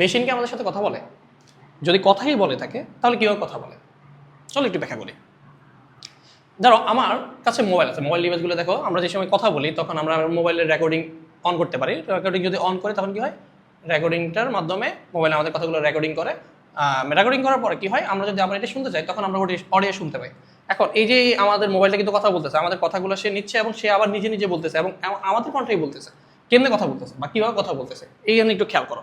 Machine কি আমাদের সাথে কথা বলে। যদি কথাই বলে থাকে, তাহলে কীভাবে কথা বলে? চলো একটু ব্যাখ্যা করি। ধরো, আমার কাছে মোবাইল আছে। মোবাইল ডিভাইসগুলো দেখো, আমরা যে সময় কথা বলি, তখন আমরা মোবাইলের রেকর্ডিং অন করতে পারি। রেকর্ডিং যদি অন করে, তখন কি হয়? রেকর্ডিংটার মাধ্যমে মোবাইল আমাদের কথাগুলো রেকর্ডিং করে। রেকর্ডিং করার পরে কি হয়? আমরা যদি আমরা এটা শুনতে চাই, তখন আমরা অডিও শুনতে পাই। এখন এই যে আমাদের মোবাইলটা কিন্তু কথা বলতেছে, আমাদের কথাগুলো সে নিচ্ছে এবং সে আবার নিজে নিজে বলতেছে এবং আমাদের কণ্ঠেই বলতেছে। কেমনে কথা বলতেছে বা কীভাবে কথা বলতেছে, এই জন্য একটু খেয়াল করো।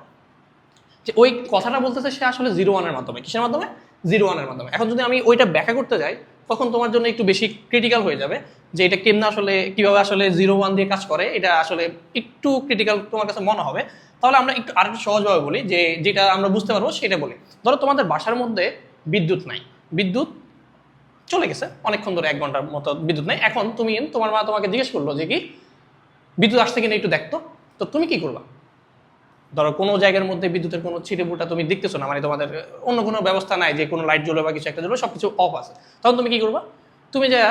যে ওই কথাটা বলতেছে সে আসলে জিরো ওয়ানের মাধ্যমে। কিসের মাধ্যমে? জিরো ওয়ানের মাধ্যমে। এখন যদি আমি ওইটা ব্যাখ্যা করতে যাই, তখন তোমার জন্য একটু বেশি ক্রিটিক্যাল হয়ে যাবে যে এটা কেমনে আসলে, কীভাবে আসলে জিরো ওয়ান দিয়ে কাজ করে, এটা আসলে একটু ক্রিটিক্যাল তোমার কাছে মনে হবে। তাহলে আমরা একটু আরেকটু সহজভাবে বলি যে যেটা আমরা বুঝতে পারব সেটা বলি। ধরো তোমাদের বাসার মধ্যে বিদ্যুৎ নাই। বিদ্যুৎ চলে গেছে। অনেকক্ষণ ধরে এক ঘণ্টার মতো বিদ্যুৎ নেই। এখন তুমি তোমার মা তোমাকে জিজ্ঞেস করল যে কি, বিদ্যুৎ আসছে কিনা একটু দেখতো। তো তুমি কি করবা? ধরো, কোনো জায়গার মধ্যে বিদ্যুতের কোনো ছিটে ফুটা তুমি দেখতেছো না মানে তোমাদের অন্য কোনো ব্যবস্থা নাই যে কোনো লাইট জ্বলে বা কিছু একটা জ্বলে সব কিছু অফ আছে। তখন তুমি কি করবা? তুমি যা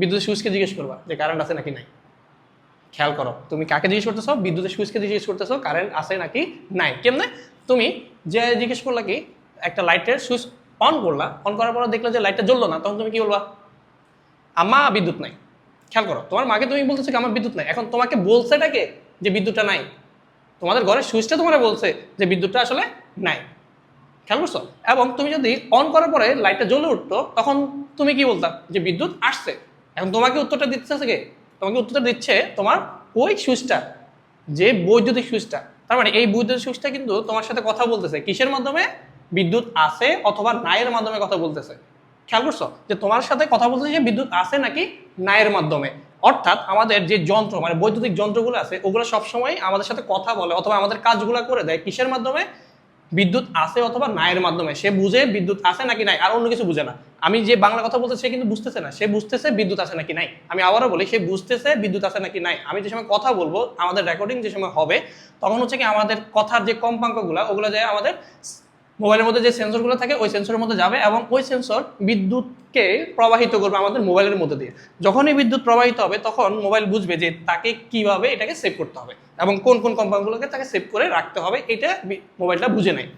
বিদ্যুতের সুইচকে জিজ্ঞেস করবা যে কারেন্ট আছে নাকি নাই। খেয়াল করো, তুমি কাকে জিজ্ঞেস করতেছো? বিদ্যুতের সুইচকে জিজ্ঞেস করতেছো কারেন্ট আছে নাকি নাই। কেমনে? তুমি যে জিজ্ঞেস করলা কি, একটা লাইটের সুইচ অন করলা অন করার পর দেখলে যে লাইটটা জ্বললো না, তখন তুমি কি বলবা? আমা বিদ্যুৎ নাই। খেয়াল করো, তোমার মাকে তুমি বলতেছো কি, আমার বিদ্যুৎ নাই। এখন তোমাকে বলছেটাকে যে বিদ্যুৎটা নাই। তোমাদের ঘরের সুইচটা তোমার বলছে যে বিদ্যুৎটা আসলে নাই। খেয়াল করছ? এবং তুমি যদি অন করার পরে লাইটটা জ্বলে উঠতো, তখন তুমি কি বলতা? যে বিদ্যুৎ আসছে। এখন তোমাকে উত্তরটা দিচ্ছে কে? তোমাকে উত্তরটা দিচ্ছে তোমার ওই সুইচটা, যে বৈদ্যুতিক সুইচটা। তার মানে এই বৈদ্যুতিক সুইচটা কিন্তু তোমার সাথে কথা বলতেছে। কিসের মাধ্যমে? বিদ্যুৎ আছে অথবা নাইয়ের মাধ্যমে কথা বলতেছে। খেয়াল করছ? যে তোমার সাথে কথা বলতেছে যে বিদ্যুৎ আছে নাকি নাইয়ের মাধ্যমে। অর্থাৎ আমাদের যে যন্ত্র মানে বৈদ্যুতিক যন্ত্রগুলো আছে, ওগুলো সবসময় আমাদের সাথে কথা বলে অথবা আমাদের কাজগুলো করে দেয় কিসের মাধ্যমে? বিদ্যুৎ আছে অথবা নায়ের মাধ্যমে। সে বুঝে বিদ্যুৎ আছে নাকি নাই, আর অন্য কিছু বুঝে না। আমি যে বাংলা কথা বলতে সে কিন্তু বুঝতেছে না। সে বুঝতেছে বিদ্যুৎ আছে নাকি নাই। আমি আবারও বলি, সে বুঝতেছে বিদ্যুৎ আছে নাকি নাই। আমি যে সময় কথা বলব, আমাদের রেকর্ডিং যে সময় হবে, তখন হচ্ছে কি আমাদের কথার যে কম্পাঙ্কগুলো, ওগুলো যায় আমাদের মোবাইলের মধ্যে যে সেন্সরগুলো থাকে, ওই সেন্সরের মধ্যে যাবে এবং ওই সেন্সর বিদ্যুৎকে প্রবাহিত করবে আমাদের মোবাইলের মধ্যে দিয়ে। যখনই বিদ্যুৎ প্রবাহিত হবে, তখন মোবাইল বুঝবে যে তাকে কীভাবে এটাকে সেভ করতে হবে এবং কোন কোন কম্পাঙ্কগুলোকে তাকে সেভ করে রাখতে হবে, এটা মোবাইলটা বুঝে নেয়।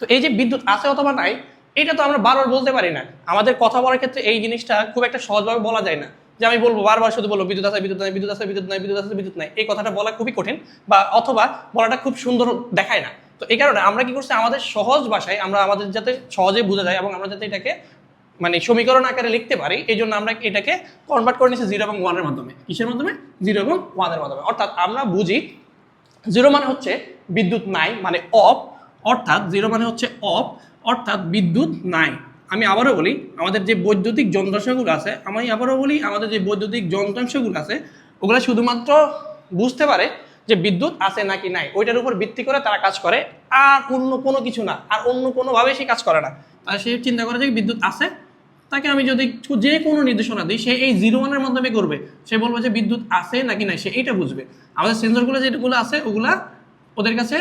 তো এই যে বিদ্যুৎ আছে অথবা নাই, এটা তো আমরা বারবার বলতে পারি না। আমাদের কথা বলার ক্ষেত্রে এই জিনিসটা খুব একটা সহজভাবে বলা যায় না। যে আমি বলব বারবার শুধু বলব, বিদ্যুৎ আছে, বিদ্যুৎ নাই, বিদ্যুৎ আছে, বিদ্যুৎ নাই, বিদ্যুৎ আছে, বিদ্যুৎ নাই, এই কথাটা বলা খুবই কঠিন বা অথবা বলাটা খুব সুন্দর দেখায় না। তো এই কারণে আমরা কি করছি, আমাদের সহজ ভাষায় আমরা আমাদের যাতে সহজে বোঝা যায় এবং আমরা যাতে এটাকে মানে সমীকরণ আকারে লিখতে পারি, এই জন্য আমরা এটাকে কনভার্ট করে নিচ্ছি জিরো এবং ওয়ানের মাধ্যমে। কিসের মাধ্যমে? জিরো এবং ওয়ানের মাধ্যমে। অর্থাৎ আমরা বুঝি জিরো মানে হচ্ছে বিদ্যুৎ নাই মানে অফ অর্থাৎ জিরো মানে হচ্ছে অফ অর্থাৎ বিদ্যুৎ নাই। আমি আবারও বলি, আমাদের যে বৈদ্যুতিক যন্ত্রাংশগুলো আছে, আমি আবারও বলি, আমাদের যে বৈদ্যুতিক যন্ত্রাংশগুলো আছে, ওগুলো শুধুমাত্র বুঝতে পারে যে বিদ্যুৎ আছে নাকি নাই, ওইটার উপর ভিত্তি করে তারা কাজ করে। আর অন্য কোনো কিছু না, আর অন্য কোনোভাবে সে কাজ করে না। তাহলে সে চিন্তা করে যে বিদ্যুৎ আছে, তাকে আমি যদি যে কোনো নির্দেশনা দিই, সে এই জিরো ওয়ানের মাধ্যমে করবে। সে বলবে যে বিদ্যুৎ আছে নাকি নাই, সে এইটা বুঝবে। আমাদের সেন্সরগুলো যেগুলো আছে, ওগুলা ওদের কাছে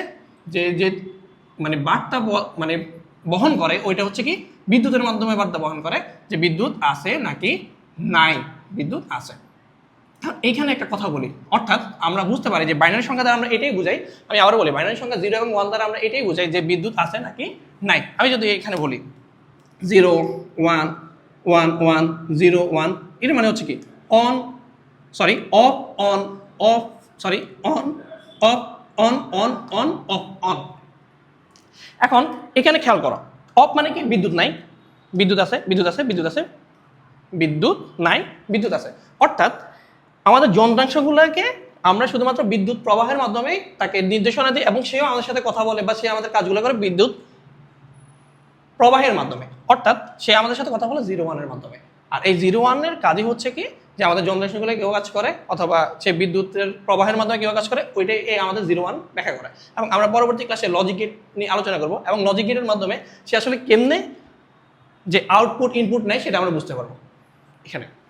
যে যে মানে বার্তা মানে বহন করে, ওইটা হচ্ছে কি, বিদ্যুতের মাধ্যমে বার্তা বহন করে যে বিদ্যুৎ আছে নাকি নাই, বিদ্যুৎ আছে। এইখানে একটা কথা বলি। অর্থাৎ আমরা বুঝতে পারি যে বাইনারি সংখ্যা দ্বারা আমরা এটাই বুঝাই। আমি আবারও বলি বাইনারি সংখ্যা জিরো এবং ওয়ান দ্বারা আমরা এটাই বুঝাই যে বিদ্যুৎ আছে নাকি নাই। আমি যদি এখানে বলি zero one one one zero ওয়ানের মানে হচ্ছে কি? On sorry off on off sorry on off on on on off on এখন এখানে খেয়াল করো অফ মানে কি? বিদ্যুৎ নাই। বিদ্যুৎ আছে বিদ্যুৎ আছে বিদ্যুৎ আছে। বিদ্যুৎ নাই, বিদ্যুৎ আছে। অর্থাৎ আমাদের যন্ত্রাংশগুলোকে আমরা শুধুমাত্র বিদ্যুৎ প্রবাহের মাধ্যমেই তাকে নির্দেশনা দিই এবং সেও আমাদের সাথে কথা বলে বা সে আমাদের কাজগুলো করে বিদ্যুৎ প্রবাহের মাধ্যমে। অর্থাৎ সে আমাদের সাথে কথা বলে জিরো ওয়ানের মাধ্যমে। আর এই জিরো ওয়ানের কাজই হচ্ছে কি? যে আমাদের যন্ত্রাংশগুলো কেউ কাজ করে অথবা সে বিদ্যুতের প্রবাহের মাধ্যমে কেউ কাজ করে, ওইটাই এই আমাদের জিরো ওয়ান ব্যাখ্যা করে। এবং আমরা পরবর্তী ক্লাসে লজিক গেট নিয়ে আলোচনা করব এবং লজিক গেটের মাধ্যমে সে আসলে কেমনে যে আউটপুট ইনপুট নেয় সেটা আমরা বুঝতে পারব। এখানে।